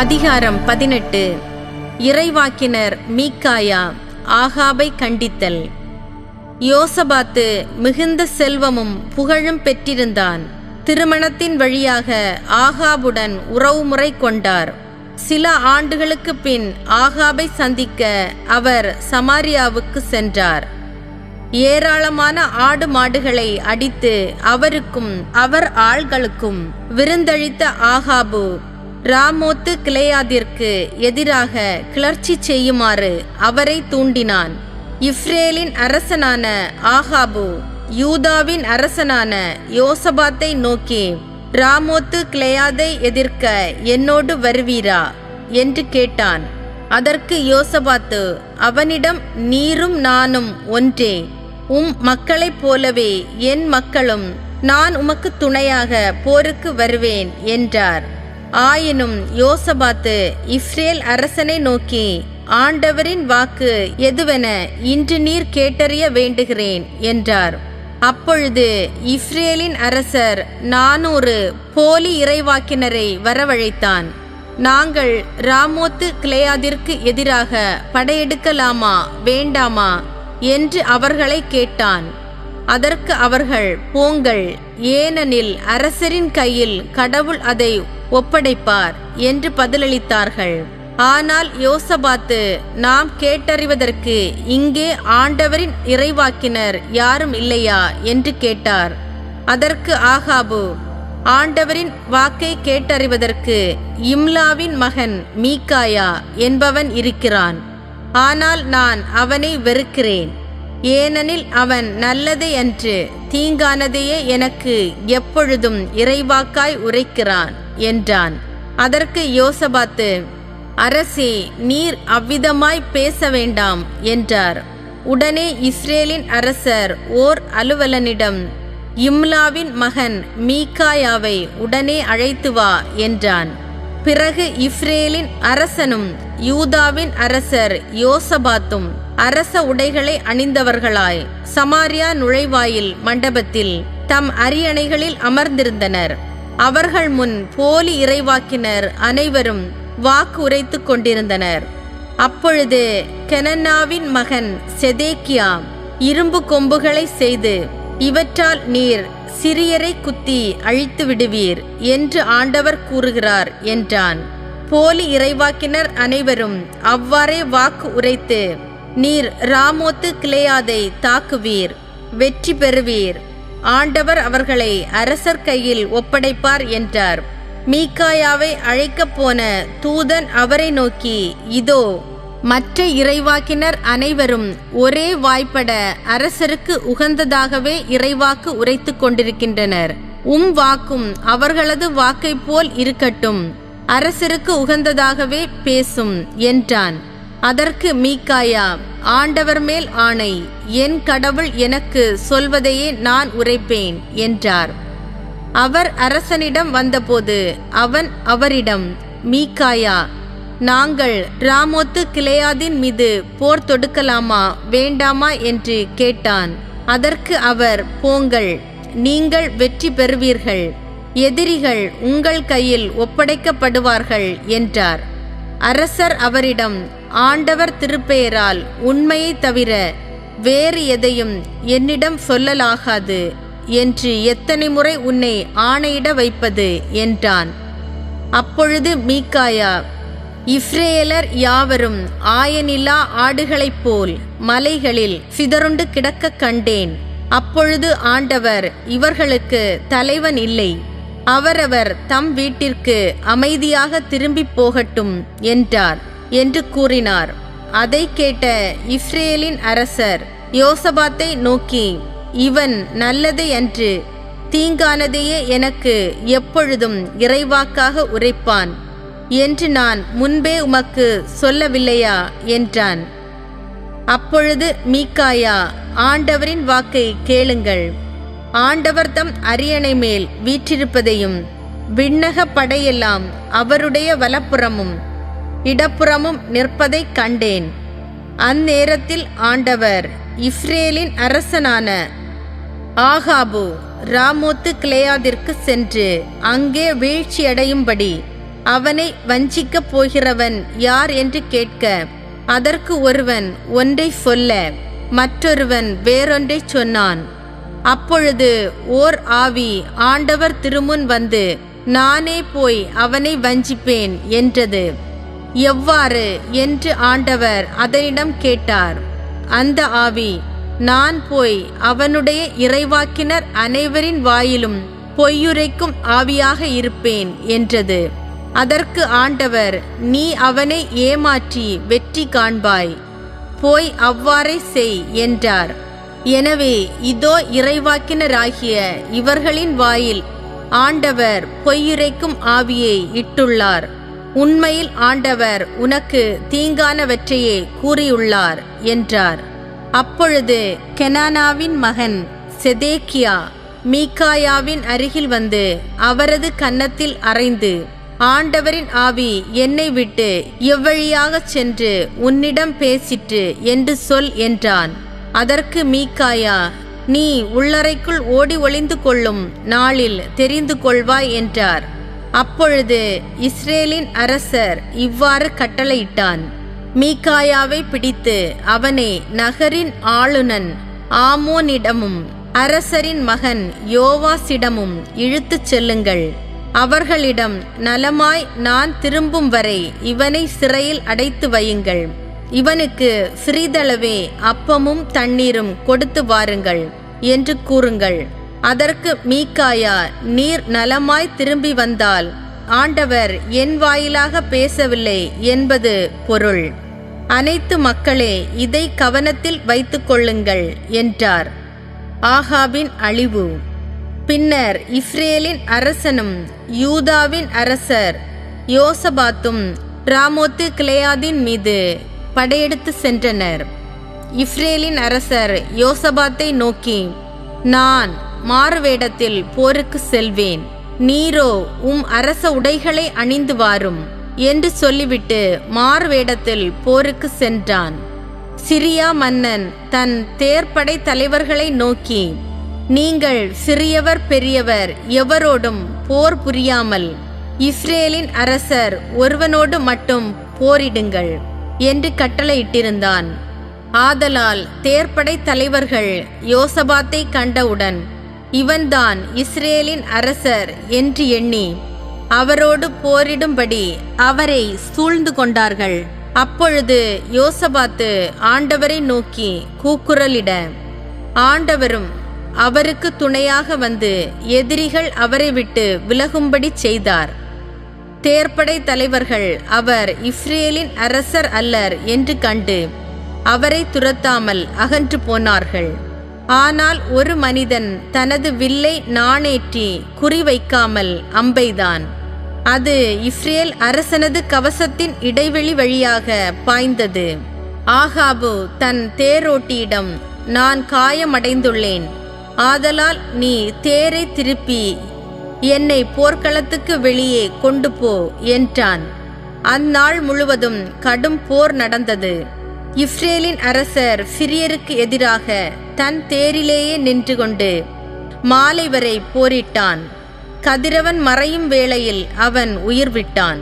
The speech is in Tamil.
அதிகாரம் பதினெட்டு. இறைவாக்கினர் மீக்காயா ஆகாபை கண்டித்தல். யோசபாத்து மிகுந்த செல்வமும் புகழும் பெற்றிருந்தான். திருமணத்தின் வழியாக ஆகாபுடன் உறவுமுறை கொண்டார். சில ஆண்டுகளுக்கு பின் ஆகாபை சந்திக்க அவர் சமாரியாவுக்கு சென்றார். ஏராளமான ஆடு மாடுகளை அடித்து அவருக்கும் அவர் ஆள்களுக்கும் விருந்தளித்த ஆகாபு ராமோத்து கிளையாதிற்கு எதிராக கிளர்ச்சி செய்யுமாறு அவரை தூண்டினான். இஸ்ரேலின் அரசனான ஆகாபு யூதாவின் அரசனான யோசபாத்தை நோக்கி ராமோத்து கிளையாதை எதிர்க்க என்னோடு வருவீரா? என்று கேட்டான். அதற்கு யோசபாத்து அவனிடம் நீரும் நானும் ஒன்றே. உம் மக்களைப் போலவே என் மக்களும் நான் உமக்கு துணையாக போருக்கு வருவேன் என்றார். ஆயினும் யோசபாத்து இஸ்ரேல் அரசனை நோக்கி ஆண்டவரின் வாக்கு எதுவென இன்று நீர் கேட்டறிய வேண்டுகிறேன் என்றார். அப்பொழுது இஸ்ரேலின் அரசர் நானூறு போலி இறைவாக்கினரை வரவழைத்தான். நாங்கள் ராமோத்து கிளையாதிற்கு எதிராக படையெடுக்கலாமா வேண்டாமா? என்று அவர்களை கேட்டான். அதற்கு அவர்கள் போங்கள் ஏனெனில் அரசரின் கையில் கடவுள் அதை ஒப்படைப்பார் என்று பதிலளித்தார்கள். ஆனால் யோசபாத்து நாம் கேட்டறிவதற்கு இங்கே ஆண்டவரின் இறைவாக்கினர் யாரும் இல்லையா? என்று கேட்டார். அதற்கு ஆகாபு ஆண்டவரின் வாக்கை கேட்டறிவதற்கு இம்லாவின் மகன் மீக்காயா என்பவன் இருக்கிறான். ஆனால் நான் அவனை வெறுக்கிறேன். ஏனெனில் அவன் நல்லதை அன்று தீங்கானதையே எனக்கு எப்பொழுதும் இறைவாக்காய் உரைக்கிறான். என்றான். அதற்கு யோசபாத்து அரசே நீர் அவ்விதமாய் பேச வேண்டாம் என்றார். உடனே இஸ்ரேலின் அரசர் ஓர் அலுவலனிடம் இம்லாவின் மகன் மீகாயாவை உடனே அழைத்து வா என்றான். பிறகு இஸ்ரேலின் அரசனும் யூதாவின் அரசர் யோசபாத்தும் அரச உடைகளை அணிந்தவர்களாய் சமாரியா நுழைவாயில் மண்டபத்தில் தம் அரியணைகளில் அமர்ந்திருந்தனர். அவர்கள் முன் போலி இறைவாக்கினர் அனைவரும் வாக்கு உரைத்துக் கொண்டிருந்தனர். அப்பொழுது கெனன்னாவின் மகன் செதேக்கியா இரும்பு கொம்புகளை செய்து இவற்றால் நீர் சிறியரை குத்தி அழித்து விடுவீர் என்று ஆண்டவர் கூறுகிறார் என்றான். போலி இறைவாக்கினர் அனைவரும் அவ்வாறே வாக்கு உரைத்து நீர் ராமோத்து கிளையாதை தாக்குவீர் வெற்றி பெறுவீர் ஆண்டவர் அவர்களை அரசர் கையில் ஒப்படைப்பார் என்றார். மீக்காயாவை அழைக்கப் போன தூதன் அவரை நோக்கி இதோ மற்ற இறைவாக்கினர் அனைவரும் ஒரே வாய்ப்பட அரசருக்கு உகந்ததாகவே இறைவாக்கு உரைத்து கொண்டிருக்கின்றனர். உம் வாக்கும் அவர்களது வாக்கைப் போல் இருக்கட்டும். அரசருக்கு உகந்ததாகவே பேசும் என்றான். அதற்கு மீக்காயா ஆண்டவர் மேல் ஆணை என் கடவுள் எனக்கு சொல்வதையே நான் உரைப்பேன் என்றார். அவர் அரசனிடம் வந்தபோது அவன் அவரிடம் மீக்காயா நாங்கள் ராமோத்து கிளையாதின் மீது போர் தொடுக்கலாமா வேண்டாமா? என்று கேட்டான். அதற்கு அவர் போங்கள் நீங்கள் வெற்றி பெறுவீர்கள் எதிரிகள் உங்கள் கையில் ஒப்படைக்கப்படுவார்கள் என்றார். அரசர் அவரிடம் ஆண்டவர் திருப்பெயரால் உண்மையை தவிர வேறு எதையும் என்னிடம் சொல்லலாகாது என்று எத்தனை முறை உன்னை ஆணையிட வைப்பது? என்றான். அப்பொழுது மீக்காயா இஸ்ரேலர் யாவரும் ஆயனில்லா ஆடுகளைப் போல் மலைகளில் சிதறுண்டு கிடக்க கண்டேன். அப்பொழுது ஆண்டவர் இவர்களுக்கு தலைவன் இல்லை. அவரவர் தம் வீட்டிற்கு அமைதியாக திரும்பி போகட்டும் என்றார் என்று கூறினார். அதை கேட்ட இஸ்ரேலின் அரசர் யோசபாத்தை நோக்கி இவன் நல்லதை அன்று தீங்கானதையே எனக்கு எப்பொழுதும் இறைவாக்காக உரைப்பான் என்று நான் முன்பே உமக்கு சொல்லவில்லையா? என்றான். அப்பொழுது மீக்காயா ஆண்டவரின் வாக்கை கேளுங்கள். ஆண்டவர் தம் அரியணை மேல் வீற்றிருப்பதையும் விண்ணக படையெல்லாம் அவருடைய வலப்புறமும் இடப்புறமும் நிற்பதைக் கண்டேன். அந்நேரத்தில் ஆண்டவர் இஸ்ரேலின் அரசனான ஆகாபு ராமோத்து கிளையாதிற்கு சென்று அங்கே வீழ்ச்சியடையும்படி அவனை வஞ்சிக்கப் போகிறவன் யார் என்று கேட்க அதற்கு ஒருவன் ஒன்றை சொல்ல மற்றொருவன் வேறொன்றைச் சொன்னான். அப்பொழுது ஓர் ஆவி ஆண்டவர் திருமுன் வந்து நானே போய் அவனை வஞ்சிப்பேன் என்றது. எவ்வாறு? என்று ஆண்டவர் அதனிடம் கேட்டார். அந்த ஆவி நான் போய் அவனுடைய இறைவாக்கினர் அனைவரின் வாயிலும் பொய்யுரைக்கும் ஆவியாக இருப்பேன் என்றது. அதற்கு ஆண்டவர் நீ அவனை ஏமாற்றி வெற்றி காண்பாய். போய் அவ்வாறே செய் என்றார். எனவே இதோ இறைவாக்கினராகிய இவர்களின் வாயில் ஆண்டவர் பொய்யுரைக்கும் ஆவியை இட்டுள்ளார். உண்மையில் ஆண்டவர் உனக்கு தீங்கானவற்றையே கூறியுள்ளார் என்றார். அப்பொழுது கெனானாவின் மகன் செதேக்கியா மீகாயாவின் அருகில் வந்து அவரது கன்னத்தில் அறைந்து ஆண்டவரின் ஆவி என்னை விட்டு எவ்வழியாகச் சென்று உன்னிடம் பேசிற்று என்று சொல் என்றான். அதற்கு மீக்காயா நீ உள்ளறைக்குள் ஓடி ஒளிந்து கொள்ளும் நாளில் தெரிந்து கொள்வாய் என்றார். அப்பொழுது இஸ்ரேலின் அரசர் இவ்வாறு கட்டளையிட்டான். மீக்காயாவை பிடித்து அவனை நகரின் ஆளுநன் ஆமோனிடமும் அரசரின் மகன் யோவாசிடமும் இழுத்துச் செல்லுங்கள். அவர்களிடம் நலமாய் நான் திரும்பும் வரை இவனை சிறையில் அடைத்து வையுங்கள். இவனுக்கு சிறிதளவே அப்பமும் தண்ணீரும் கொடுத்து வாருங்கள் என்று கூறுங்கள். அதற்கு மீக்காயா நீர் நலமாய் திரும்பி வந்தால் ஆண்டவர் என் வாயிலாக பேசவில்லை என்பது பொருள். அனைத்து மக்களே இதை கவனத்தில் வைத்துக் கொள்ளுங்கள் என்றார். ஆகாவின் அழிவு. பின்னர் இஸ்ரேலின் அரசனும் யூதாவின் அரசர் யோசபாத்தும் ராமோத்து கிளையாதின் மீது படையெடுத்து சென்றனர். இஸ்ரேலின் அரசர் யோசபாத்தை நோக்கி நான் மாறுவேடத்தில் போருக்கு செல்வேன். நீரோ உம் அரச உடைகளை அணிந்து வாரும் என்று சொல்லிவிட்டு மாறுவேடத்தில் போருக்கு சென்றான். சிரியா மன்னன் தன் தேர்ப்படை தலைவர்களை நோக்கி நீங்கள் சிறியவர் பெரியவர் எவரோடும் போர் புரியாமல் இஸ்ரேலின் அரசர் ஒருவனோடு மட்டும் போரிடுங்கள். என்று கட்டளையிட்டிருந்தான். ஆதலால் தேர்ப்படை தலைவர்கள் யோசபாத்தை கண்டவுடன் இவன்தான் இஸ்ரேலின் அரசர் என்று எண்ணி அவரோடு போரிடும்படி அவரை சூழ்ந்து கொண்டார்கள். அப்பொழுது யோசபாத்து ஆண்டவரை நோக்கி கூக்குரலிட ஆண்டவரும் அவருக்கு துணையாக வந்து எதிரிகள் அவரை விட்டு விலகும்படி செய்தார். தேர்ப்படை தலைவர்கள் அவர் இஸ்ரேலின் அரசர் அல்லர் என்று கண்டு அவரை துரத்தாமல் அகன்று போனார்கள். ஆனால் ஒரு மனிதன் தனது வில்லை நாணேற்றி குறிவைக்காமல் அம்பைதான். அது இஸ்ரேல் அரசனது கவசத்தின் இடைவெளி வழியாக பாய்ந்தது. ஆகாபு தன் தேரோட்டியிடம் நான் காயமடைந்துள்ளேன். ஆதலால் நீ தேரை திருப்பி என்னை போர்க்களத்துக்கு வெளியே கொண்டு போ என்றான். அந்நாள் முழுவதும் கடும் போர் நடந்தது. இஸ்ரேலின் அரசர் சிரியருக்கு எதிராக தன் தேரிலேயே நின்று கொண்டு மாலை வரை போரிட்டான். கதிரவன் மறையும் வேளையில் அவன் உயிர் விட்டான்.